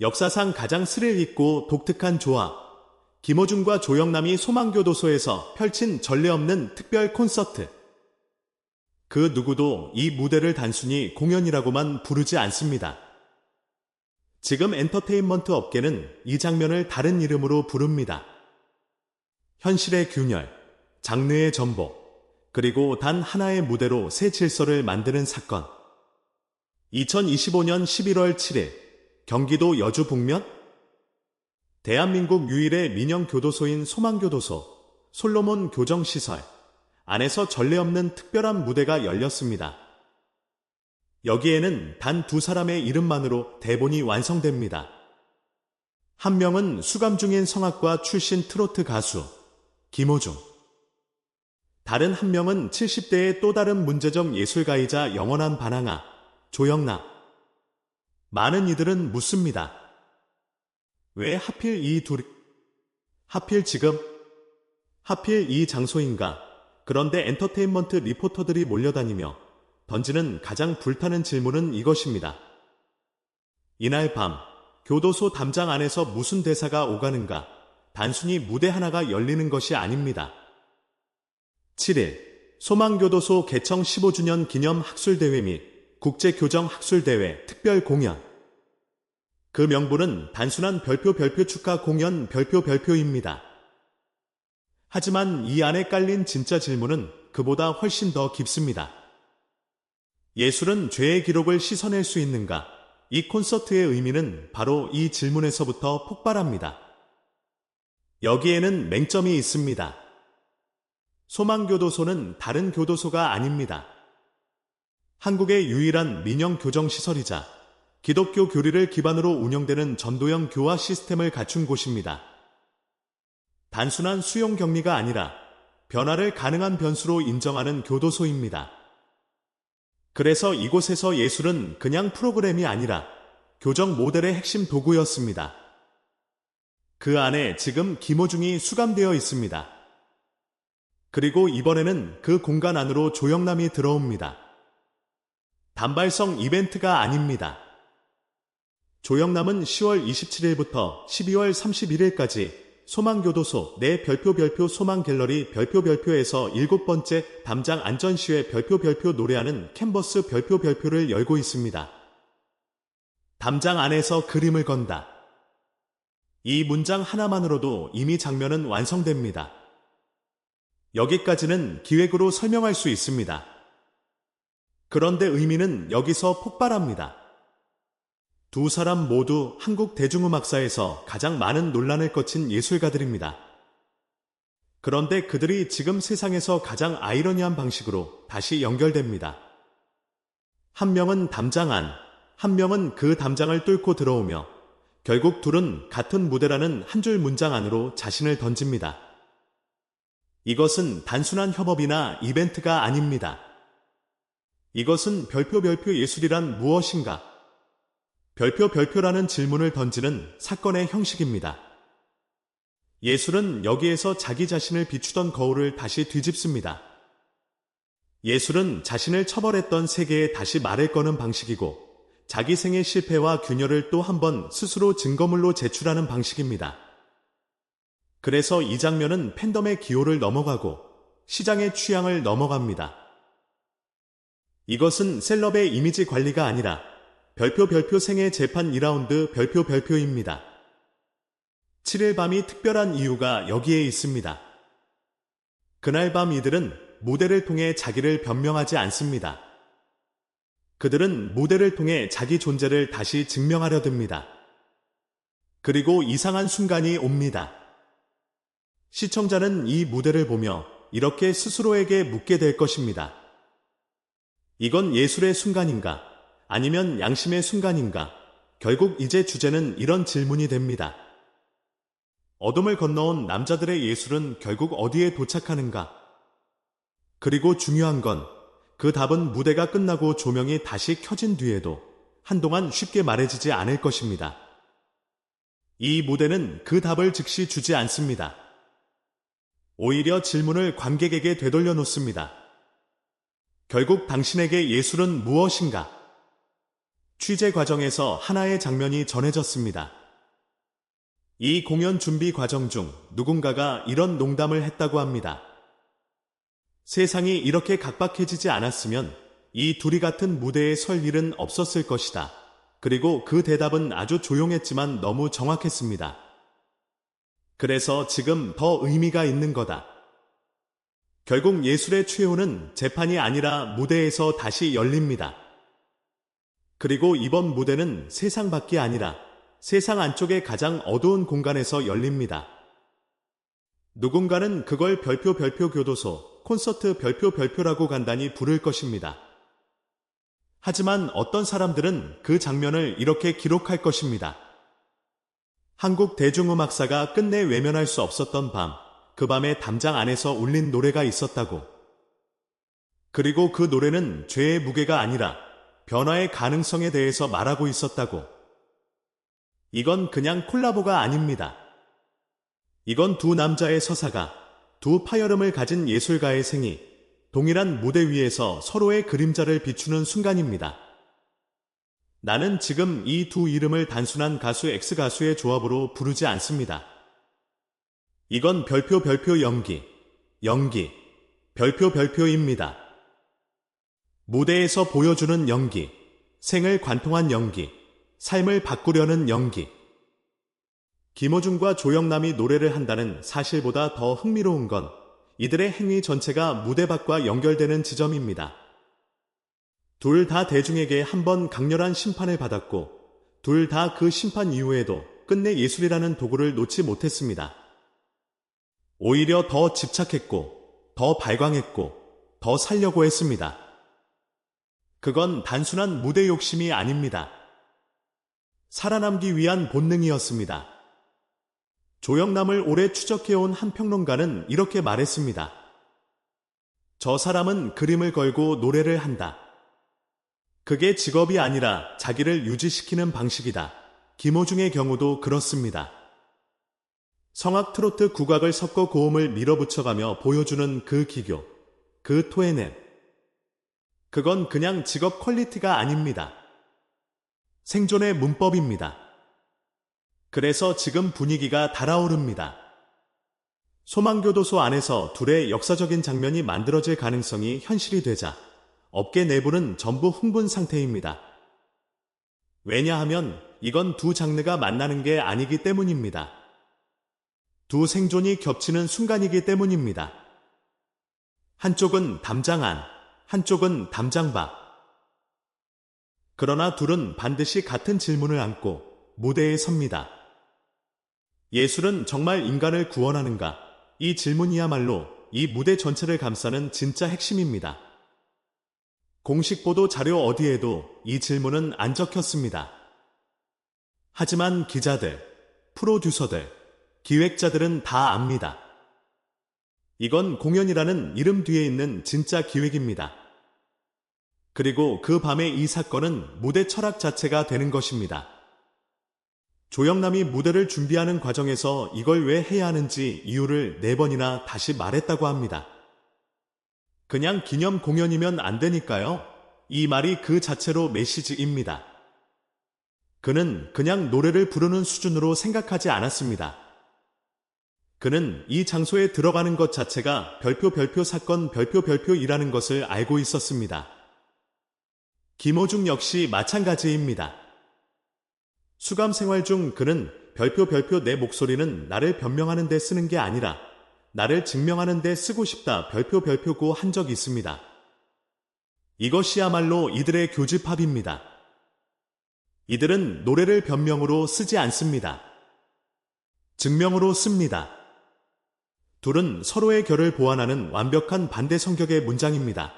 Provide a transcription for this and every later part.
역사상 가장 스릴 있고 독특한 조합. 김호중과 조영남이 소망교도소에서 펼친 전례 없는 특별 콘서트. 그 누구도 이 무대를 단순히 공연이라고만 부르지 않습니다. 지금 엔터테인먼트 업계는 이 장면을 다른 이름으로 부릅니다. 현실의 균열, 장르의 전복, 그리고 단 하나의 무대로 새 질서를 만드는 사건. 2025년 11월 7일, 경기도 여주 북면? 대한민국 유일의 민영 교도소인 소망교도소, 솔로몬 교정시설, 안에서 전례 없는 특별한 무대가 열렸습니다. 여기에는 단 두 사람의 이름만으로 대본이 완성됩니다. 한 명은 수감 중인 성악과 출신 트로트 가수, 김호중. 다른 한 명은 70대의 또 다른 문제적 예술가이자 영원한 반항아, 조영남. 많은 이들은 묻습니다. 왜 하필 이 둘이, 하필 지금, 하필 이 장소인가? 그런데 엔터테인먼트 리포터들이 몰려다니며 던지는 가장 불타는 질문은 이것입니다. 이날 밤, 교도소 담장 안에서 무슨 대사가 오가는가? 단순히 무대 하나가 열리는 것이 아닙니다. 7일, 소망교도소 개청 15주년 기념 학술대회 및 국제교정학술대회 특별 공연. 그 명분은 단순한 별표 별표 축하 공연 별표 별표입니다. 하지만 이 안에 깔린 진짜 질문은 그보다 훨씬 더 깊습니다. 예술은 죄의 기록을 씻어낼 수 있는가? 이 콘서트의 의미는 바로 이 질문에서부터 폭발합니다. 여기에는 맹점이 있습니다. 소망교도소는 다른 교도소가 아닙니다. 한국의 유일한 민영 교정 시설이자 기독교 교리를 기반으로 운영되는 전도형 교화 시스템을 갖춘 곳입니다. 단순한 수용 격리가 아니라 변화를 가능한 변수로 인정하는 교도소입니다. 그래서 이곳에서 예술은 그냥 프로그램이 아니라 교정 모델의 핵심 도구였습니다. 그 안에 지금 김호중이 수감되어 있습니다. 그리고 이번에는 그 공간 안으로 조영남이 들어옵니다. 단발성 이벤트가 아닙니다. 조영남은 10월 27일부터 12월 31일까지 소망교도소 내 별표 별표 소망갤러리 별표 별표에서 일곱 번째 담장 안전시회 별표 별표 노래하는 캔버스 별표 별표를 열고 있습니다. 담장 안에서 그림을 건다. 이 문장 하나만으로도 이미 장면은 완성됩니다. 여기까지는 기획으로 설명할 수 있습니다. 그런데 의미는 여기서 폭발합니다. 두 사람 모두 한국 대중음악사에서 가장 많은 논란을 거친 예술가들입니다. 그런데 그들이 지금 세상에서 가장 아이러니한 방식으로 다시 연결됩니다. 한 명은 담장 안, 한 명은 그 담장을 뚫고 들어오며 결국 둘은 같은 무대라는 한 줄 문장 안으로 자신을 던집니다. 이것은 단순한 협업이나 이벤트가 아닙니다. 이것은 별표 별표 예술이란 무엇인가? 별표 별표라는 질문을 던지는 사건의 형식입니다. 예술은 여기에서 자기 자신을 비추던 거울을 다시 뒤집습니다. 예술은 자신을 처벌했던 세계에 다시 말을 거는 방식이고 자기 생의 실패와 균열을 또 한 번 스스로 증거물로 제출하는 방식입니다. 그래서 이 장면은 팬덤의 기호를 넘어가고 시장의 취향을 넘어갑니다. 이것은 셀럽의 이미지 관리가 아니라 별표 별표 생애 재판 2라운드 별표 별표입니다. 7일 밤이 특별한 이유가 여기에 있습니다. 그날 밤 이들은 무대를 통해 자기를 변명하지 않습니다. 그들은 무대를 통해 자기 존재를 다시 증명하려 듭니다. 그리고 이상한 순간이 옵니다. 시청자는 이 무대를 보며 이렇게 스스로에게 묻게 될 것입니다. 이건 예술의 순간인가? 아니면 양심의 순간인가? 결국 이제 주제는 이런 질문이 됩니다. 어둠을 건너온 남자들의 예술은 결국 어디에 도착하는가? 그리고 중요한 건 그 답은 무대가 끝나고 조명이 다시 켜진 뒤에도 한동안 쉽게 말해지지 않을 것입니다. 이 무대는 그 답을 즉시 주지 않습니다. 오히려 질문을 관객에게 되돌려 놓습니다. 결국 당신에게 예술은 무엇인가? 취재 과정에서 하나의 장면이 전해졌습니다. 이 공연 준비 과정 중 누군가가 이런 농담을 했다고 합니다. 세상이 이렇게 각박해지지 않았으면 이 둘이 같은 무대에 설 일은 없었을 것이다. 그리고 그 대답은 아주 조용했지만 너무 정확했습니다. 그래서 지금 더 의미가 있는 거다. 결국 예술의 최후는 재판이 아니라 무대에서 다시 열립니다. 그리고 이번 무대는 세상 밖이 아니라 세상 안쪽의 가장 어두운 공간에서 열립니다. 누군가는 그걸 별표 별표 교도소, 콘서트 별표 별표라고 간단히 부를 것입니다. 하지만 어떤 사람들은 그 장면을 이렇게 기록할 것입니다. 한국 대중음악사가 끝내 외면할 수 없었던 밤, 그 밤에 담장 안에서 울린 노래가 있었다고. 그리고 그 노래는 죄의 무게가 아니라 변화의 가능성에 대해서 말하고 있었다고. 이건 그냥 콜라보가 아닙니다. 이건 두 남자의 서사가, 두 파열음을 가진 예술가의 생이 동일한 무대 위에서 서로의 그림자를 비추는 순간입니다. 나는 지금 이 두 이름을 단순한 가수 X 가수의 조합으로 부르지 않습니다. 이건 별표 별표 연기, 연기, 별표 별표입니다. 무대에서 보여주는 연기, 생을 관통한 연기, 삶을 바꾸려는 연기. 김호중과 조영남이 노래를 한다는 사실보다 더 흥미로운 건 이들의 행위 전체가 무대 밖과 연결되는 지점입니다. 둘 다 대중에게 한 번 강렬한 심판을 받았고, 둘 다 그 심판 이후에도 끝내 예술이라는 도구를 놓지 못했습니다. 오히려 더 집착했고, 더 발광했고, 더 살려고 했습니다. 그건 단순한 무대 욕심이 아닙니다. 살아남기 위한 본능이었습니다. 조영남을 오래 추적해온 한 평론가는 이렇게 말했습니다. 저 사람은 그림을 걸고 노래를 한다. 그게 직업이 아니라 자기를 유지시키는 방식이다. 김호중의 경우도 그렇습니다. 성악 트로트 국악을 섞어 고음을 밀어붙여가며 보여주는 그 기교, 그 토해냄. 그건 그냥 직업 퀄리티가 아닙니다. 생존의 문법입니다. 그래서 지금 분위기가 달아오릅니다. 소망교도소 안에서 둘의 역사적인 장면이 만들어질 가능성이 현실이 되자 업계 내부는 전부 흥분 상태입니다. 왜냐하면 이건 두 장르가 만나는 게 아니기 때문입니다. 두 생존이 겹치는 순간이기 때문입니다. 한쪽은 담장 안, 한쪽은 담장 밖. 그러나 둘은 반드시 같은 질문을 안고 무대에 섭니다. 예술은 정말 인간을 구원하는가? 이 질문이야말로 이 무대 전체를 감싸는 진짜 핵심입니다. 공식 보도 자료 어디에도 이 질문은 안 적혔습니다. 하지만 기자들, 프로듀서들, 기획자들은 다 압니다. 이건 공연이라는 이름 뒤에 있는 진짜 기획입니다. 그리고 그 밤의 이 사건은 무대 철학 자체가 되는 것입니다. 조영남이 무대를 준비하는 과정에서 이걸 왜 해야 하는지 이유를 네 번이나 다시 말했다고 합니다. 그냥 기념 공연이면 안 되니까요. 이 말이 그 자체로 메시지입니다. 그는 그냥 노래를 부르는 수준으로 생각하지 않았습니다. 그는 이 장소에 들어가는 것 자체가 별표 별표 사건 별표 별표이라는 것을 알고 있었습니다. 김호중 역시 마찬가지입니다. 수감 생활 중 그는 별표 별표 내 목소리는 나를 변명하는 데 쓰는 게 아니라 나를 증명하는 데 쓰고 싶다 별표 별표고 한 적이 있습니다. 이것이야말로 이들의 교집합입니다. 이들은 노래를 변명으로 쓰지 않습니다. 증명으로 씁니다. 둘은 서로의 결을 보완하는 완벽한 반대 성격의 문장입니다.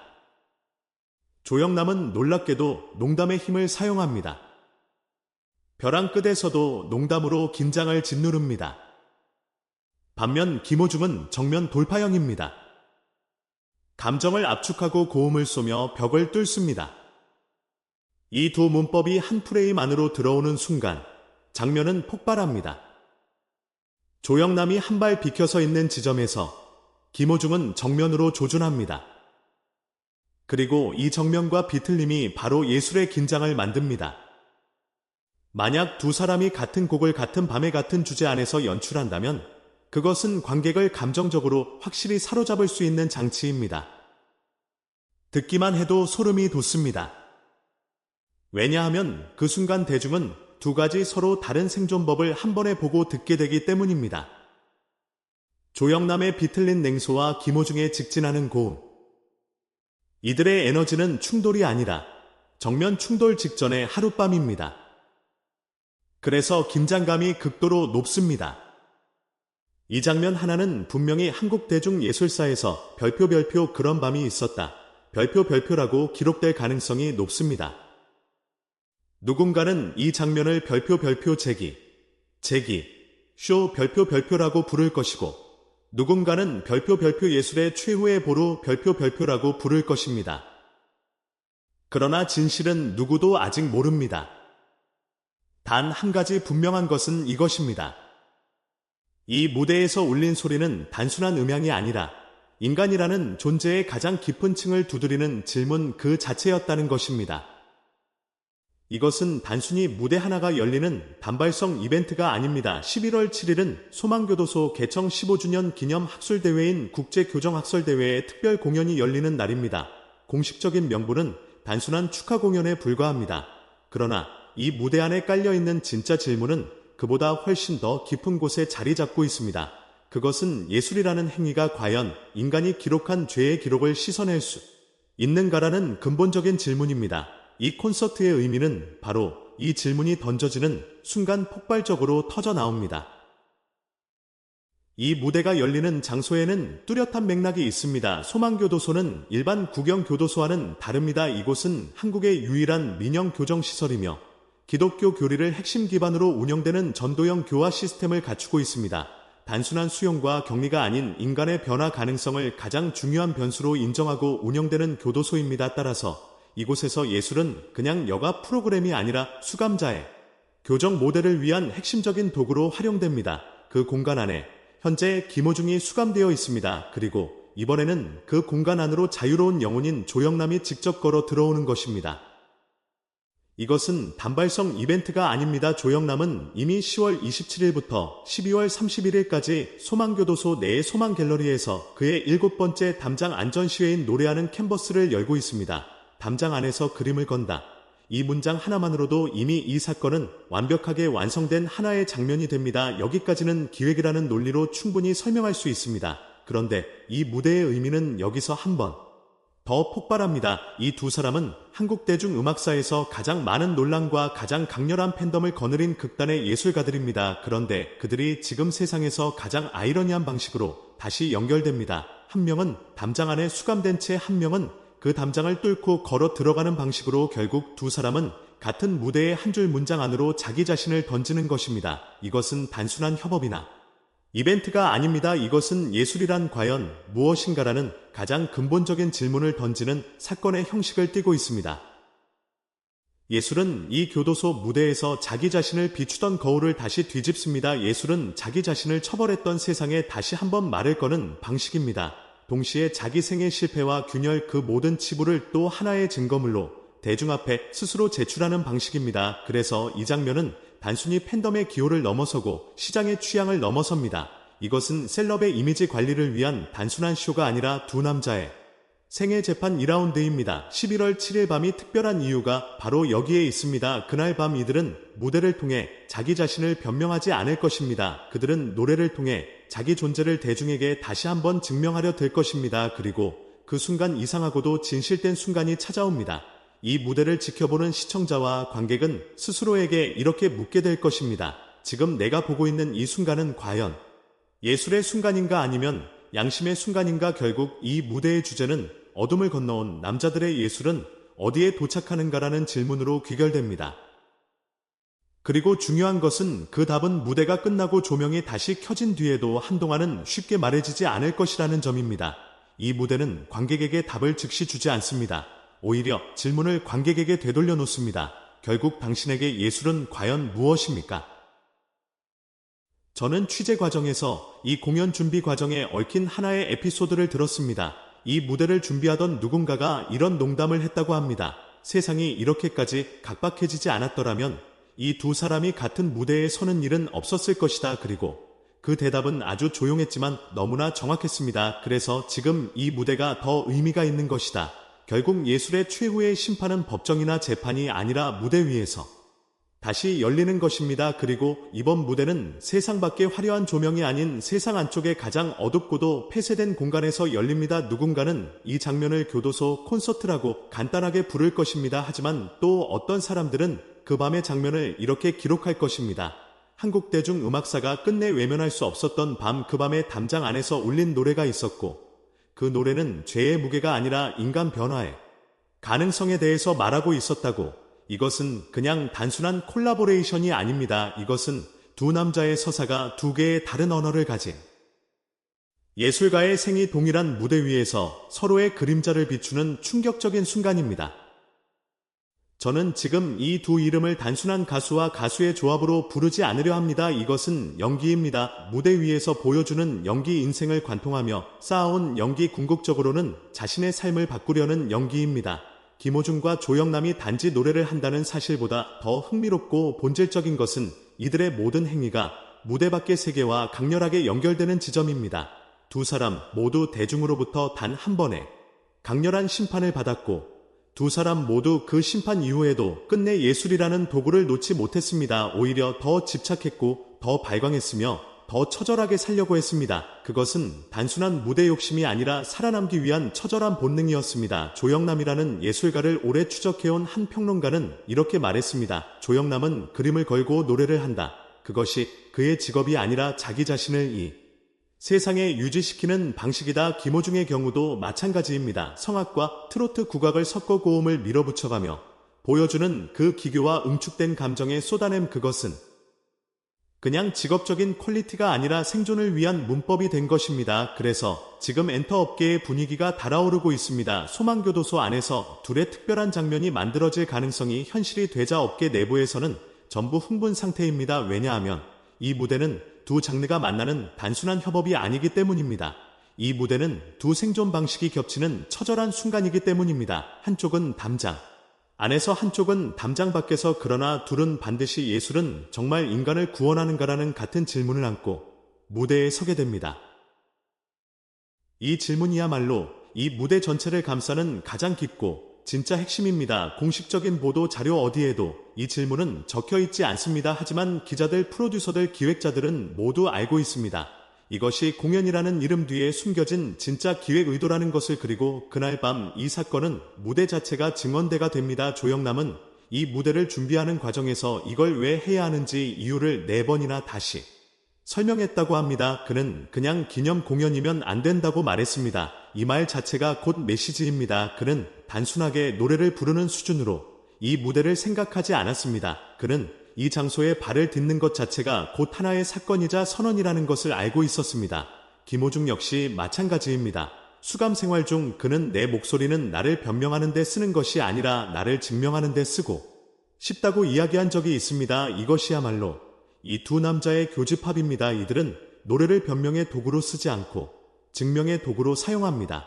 조영남은 놀랍게도 농담의 힘을 사용합니다. 벼랑 끝에서도 농담으로 긴장을 짓누릅니다. 반면 김호중은 정면 돌파형입니다. 감정을 압축하고 고음을 쏘며 벽을 뚫습니다. 이 두 문법이 한 프레임 안으로 들어오는 순간 장면은 폭발합니다. 조영남이 한 발 비켜서 있는 지점에서 김호중은 정면으로 조준합니다. 그리고 이 정면과 비틀림이 바로 예술의 긴장을 만듭니다. 만약 두 사람이 같은 곡을 같은 밤에 같은 주제 안에서 연출한다면 그것은 관객을 감정적으로 확실히 사로잡을 수 있는 장치입니다. 듣기만 해도 소름이 돋습니다. 왜냐하면 그 순간 대중은 두 가지 서로 다른 생존법을 한 번에 보고 듣게 되기 때문입니다. 조영남의 비틀린 냉소와 김호중의 직진하는 고음. 이들의 에너지는 충돌이 아니라 정면 충돌 직전의 하룻밤입니다. 그래서 긴장감이 극도로 높습니다. 이 장면 하나는 분명히 한국 대중 예술사에서 별표 별표 그런 밤이 있었다. 별표 별표라고 기록될 가능성이 높습니다. 누군가는 이 장면을 별표 별표 제기, 제기, 쇼 별표 별표라고 부를 것이고 누군가는 별표 별표 예술의 최후의 보루 별표 별표라고 부를 것입니다. 그러나 진실은 누구도 아직 모릅니다. 단 한 가지 분명한 것은 이것입니다. 이 무대에서 울린 소리는 단순한 음향이 아니라 인간이라는 존재의 가장 깊은 층을 두드리는 질문 그 자체였다는 것입니다. 이것은 단순히 무대 하나가 열리는 단발성 이벤트가 아닙니다. 11월 7일은 소망교도소 개청 15주년 기념 학술대회인 국제교정학설대회의 특별 공연이 열리는 날입니다. 공식적인 명분은 단순한 축하 공연에 불과합니다. 그러나 이 무대 안에 깔려있는 진짜 질문은 그보다 훨씬 더 깊은 곳에 자리 잡고 있습니다. 그것은 예술이라는 행위가 과연 인간이 기록한 죄의 기록을 씻어낼 수 있는가라는 근본적인 질문입니다. 이 콘서트의 의미는 바로 이 질문이 던져지는 순간 폭발적으로 터져 나옵니다. 이 무대가 열리는 장소에는 뚜렷한 맥락이 있습니다. 소망교도소는 일반 구경교도소와는 다릅니다. 이곳은 한국의 유일한 민영 교정시설이며 기독교 교리를 핵심 기반으로 운영되는 전도형 교화 시스템을 갖추고 있습니다. 단순한 수용과 격리가 아닌 인간의 변화 가능성을 가장 중요한 변수로 인정하고 운영되는 교도소입니다. 따라서 이곳에서 예술은 그냥 여가 프로그램이 아니라 수감자의 교정 모델을 위한 핵심적인 도구로 활용됩니다. 그 공간 안에 현재 김호중이 수감되어 있습니다. 그리고 이번에는 그 공간 안으로 자유로운 영혼인 조영남이 직접 걸어 들어오는 것입니다. 이것은 단발성 이벤트가 아닙니다. 조영남은 이미 10월 27일부터 12월 31일까지 소망교도소 내 소망갤러리에서 그의 일곱 번째 담장 안전시회인 노래하는 캔버스를 열고 있습니다. 담장 안에서 그림을 건다. 이 문장 하나만으로도 이미 이 사건은 완벽하게 완성된 하나의 장면이 됩니다. 여기까지는 기획이라는 논리로 충분히 설명할 수 있습니다. 그런데 이 무대의 의미는 여기서 한 번 더 폭발합니다. 이 두 사람은 한국 대중 음악사에서 가장 많은 논란과 가장 강렬한 팬덤을 거느린 극단의 예술가들입니다. 그런데 그들이 지금 세상에서 가장 아이러니한 방식으로 다시 연결됩니다. 한 명은 담장 안에 수감된 채 한 명은 그 담장을 뚫고 걸어 들어가는 방식으로 결국 두 사람은 같은 무대의 한 줄 문장 안으로 자기 자신을 던지는 것입니다. 이것은 단순한 협업이나 이벤트가 아닙니다. 이것은 예술이란 과연 무엇인가라는 가장 근본적인 질문을 던지는 사건의 형식을 띠고 있습니다. 예술은 이 교도소 무대에서 자기 자신을 비추던 거울을 다시 뒤집습니다. 예술은 자기 자신을 처벌했던 세상에 다시 한번 말을 거는 방식입니다. 동시에 자기 생의 실패와 균열 그 모든 치부를 또 하나의 증거물로 대중 앞에 스스로 제출하는 방식입니다. 그래서 이 장면은 단순히 팬덤의 기호를 넘어서고 시장의 취향을 넘어섭니다. 이것은 셀럽의 이미지 관리를 위한 단순한 쇼가 아니라 두 남자의 생애 재판 2라운드입니다. 11월 7일 밤이 특별한 이유가 바로 여기에 있습니다. 그날 밤 이들은 무대를 통해 자기 자신을 변명하지 않을 것입니다. 그들은 노래를 통해 자기 존재를 대중에게 다시 한번 증명하려 될 것입니다. 그리고 그 순간 이상하고도 진실된 순간이 찾아옵니다. 이 무대를 지켜보는 시청자와 관객은 스스로에게 이렇게 묻게 될 것입니다. 지금 내가 보고 있는 이 순간은 과연 예술의 순간인가 아니면 양심의 순간인가 결국 이 무대의 주제는 어둠을 건너온 남자들의 예술은 어디에 도착하는가라는 질문으로 귀결됩니다. 그리고 중요한 것은 그 답은 무대가 끝나고 조명이 다시 켜진 뒤에도 한동안은 쉽게 말해지지 않을 것이라는 점입니다. 이 무대는 관객에게 답을 즉시 주지 않습니다. 오히려 질문을 관객에게 되돌려 놓습니다. 결국 당신에게 예술은 과연 무엇입니까? 저는 취재 과정에서 이 공연 준비 과정에 얽힌 하나의 에피소드를 들었습니다. 이 무대를 준비하던 누군가가 이런 농담을 했다고 합니다. 세상이 이렇게까지 각박해지지 않았더라면 이 두 사람이 같은 무대에 서는 일은 없었을 것이다. 그리고 그 대답은 아주 조용했지만 너무나 정확했습니다. 그래서 지금 이 무대가 더 의미가 있는 것이다. 결국 예술의 최후의 심판은 법정이나 재판이 아니라 무대 위에서 다시 열리는 것입니다. 그리고 이번 무대는 세상 밖의 화려한 조명이 아닌 세상 안쪽의 가장 어둡고도 폐쇄된 공간에서 열립니다. 누군가는 이 장면을 교도소 콘서트라고 간단하게 부를 것입니다. 하지만 또 어떤 사람들은 그 밤의 장면을 이렇게 기록할 것입니다. 한국 대중 음악사가 끝내 외면할 수 없었던 밤 그 밤의 담장 안에서 울린 노래가 있었고 그 노래는 죄의 무게가 아니라 인간 변화의 가능성에 대해서 말하고 있었다고 이것은 그냥 단순한 콜라보레이션이 아닙니다. 이것은 두 남자의 서사가 두 개의 다른 언어를 가진 예술가의 생이 동일한 무대 위에서 서로의 그림자를 비추는 충격적인 순간입니다. 저는 지금 이 두 이름을 단순한 가수와 가수의 조합으로 부르지 않으려 합니다. 이것은 연기입니다. 무대 위에서 보여주는 연기 인생을 관통하며 쌓아온 연기 궁극적으로는 자신의 삶을 바꾸려는 연기입니다. 김호중과 조영남이 단지 노래를 한다는 사실보다 더 흥미롭고 본질적인 것은 이들의 모든 행위가 무대 밖의 세계와 강렬하게 연결되는 지점입니다. 두 사람 모두 대중으로부터 단 한 번에 강렬한 심판을 받았고 두 사람 모두 그 심판 이후에도 끝내 예술이라는 도구를 놓지 못했습니다. 오히려 더 집착했고 더 발광했으며 더 처절하게 살려고 했습니다. 그것은 단순한 무대 욕심이 아니라 살아남기 위한 처절한 본능이었습니다. 조영남이라는 예술가를 오래 추적해온 한 평론가는 이렇게 말했습니다. 조영남은 그림을 걸고 노래를 한다. 그것이 그의 직업이 아니라 자기 자신을 이 세상에 유지시키는 방식이다. 김호중의 경우도 마찬가지입니다. 성악과 트로트 국악을 섞어 고음을 밀어붙여가며 보여주는 그 기교와 응축된 감정에 쏟아냄 그것은 그냥 직업적인 퀄리티가 아니라 생존을 위한 문법이 된 것입니다. 그래서 지금 엔터 업계의 분위기가 달아오르고 있습니다. 소망교도소 안에서 둘의 특별한 장면이 만들어질 가능성이 현실이 되자 업계 내부에서는 전부 흥분 상태입니다. 왜냐하면 이 무대는 두 장르가 만나는 단순한 협업이 아니기 때문입니다. 이 무대는 두 생존 방식이 겹치는 처절한 순간이기 때문입니다. 한쪽은 담장, 안에서 한쪽은 담장 밖에서 그러나 둘은 반드시 예술은 정말 인간을 구원하는가라는 같은 질문을 안고 무대에 서게 됩니다. 이 질문이야말로 이 무대 전체를 감싸는 가장 깊고 진짜 핵심입니다. 공식적인 보도 자료 어디에도 이 질문은 적혀 있지 않습니다. 하지만 기자들, 프로듀서들, 기획자들은 모두 알고 있습니다. 이것이 공연이라는 이름 뒤에 숨겨진 진짜 기획 의도라는 것을 그리고 그날 밤 이 사건은 무대 자체가 증언대가 됩니다. 조영남은 이 무대를 준비하는 과정에서 이걸 왜 해야 하는지 이유를 네 번이나 다시 설명했다고 합니다. 그는 그냥 기념 공연이면 안 된다고 말했습니다. 이 말 자체가 곧 메시지입니다. 그는 단순하게 노래를 부르는 수준으로 이 무대를 생각하지 않았습니다. 그는 이 장소에 발을 딛는 것 자체가 곧 하나의 사건이자 선언이라는 것을 알고 있었습니다. 김호중 역시 마찬가지입니다. 수감 생활 중 그는 내 목소리는 나를 변명하는 데 쓰는 것이 아니라 나를 증명하는 데 쓰고 싶다고 이야기한 적이 있습니다. 이것이야말로 이 두 남자의 교집합입니다. 이들은 노래를 변명의 도구로 쓰지 않고 증명의 도구로 사용합니다.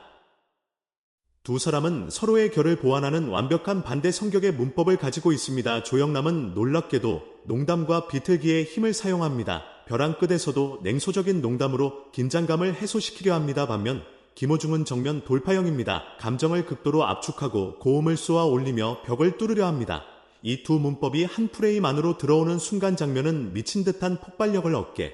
두 사람은 서로의 결을 보완하는 완벽한 반대 성격의 문법을 가지고 있습니다. 조영남은 놀랍게도 농담과 비틀기에 힘을 사용합니다. 벼랑 끝에서도 냉소적인 농담으로 긴장감을 해소시키려 합니다. 반면 김호중은 정면 돌파형입니다. 감정을 극도로 압축하고 고음을 쏘아 올리며 벽을 뚫으려 합니다. 이 두 문법이 한 프레임 안으로 들어오는 순간 장면은 미친 듯한 폭발력을 얻게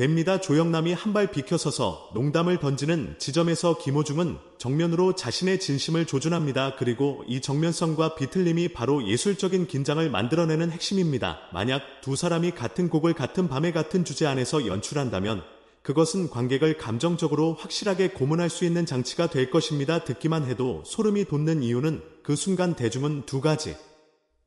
됩니다. 조영남이 한 발 비켜서서 농담을 던지는 지점에서 김호중은 정면으로 자신의 진심을 조준합니다. 그리고 이 정면성과 비틀림이 바로 예술적인 긴장을 만들어내는 핵심입니다. 만약 두 사람이 같은 곡을 같은 밤에 같은 주제 안에서 연출한다면 그것은 관객을 감정적으로 확실하게 고문할 수 있는 장치가 될 것입니다. 듣기만 해도 소름이 돋는 이유는 그 순간 대중은 두 가지.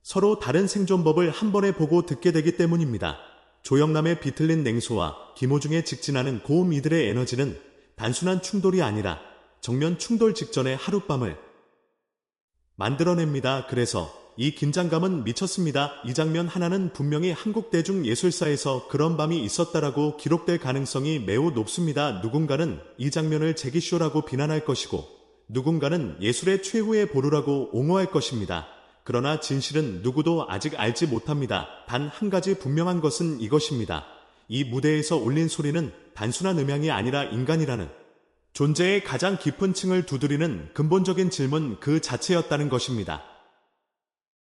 서로 다른 생존법을 한 번에 보고 듣게 되기 때문입니다. 조영남의 비틀린 냉소와 김호중의 직진하는 고음 이들의 에너지는 단순한 충돌이 아니라 정면 충돌 직전의 하룻밤을 만들어냅니다. 그래서 이 긴장감은 미쳤습니다. 이 장면 하나는 분명히 한국 대중 예술사에서 그런 밤이 있었다라고 기록될 가능성이 매우 높습니다. 누군가는 이 장면을 재기쇼라고 비난할 것이고 누군가는 예술의 최후의 보루라고 옹호할 것입니다. 그러나 진실은 누구도 아직 알지 못합니다. 단 한 가지 분명한 것은 이것입니다. 이 무대에서 울린 소리는 단순한 음향이 아니라 인간이라는 존재의 가장 깊은 층을 두드리는 근본적인 질문 그 자체였다는 것입니다.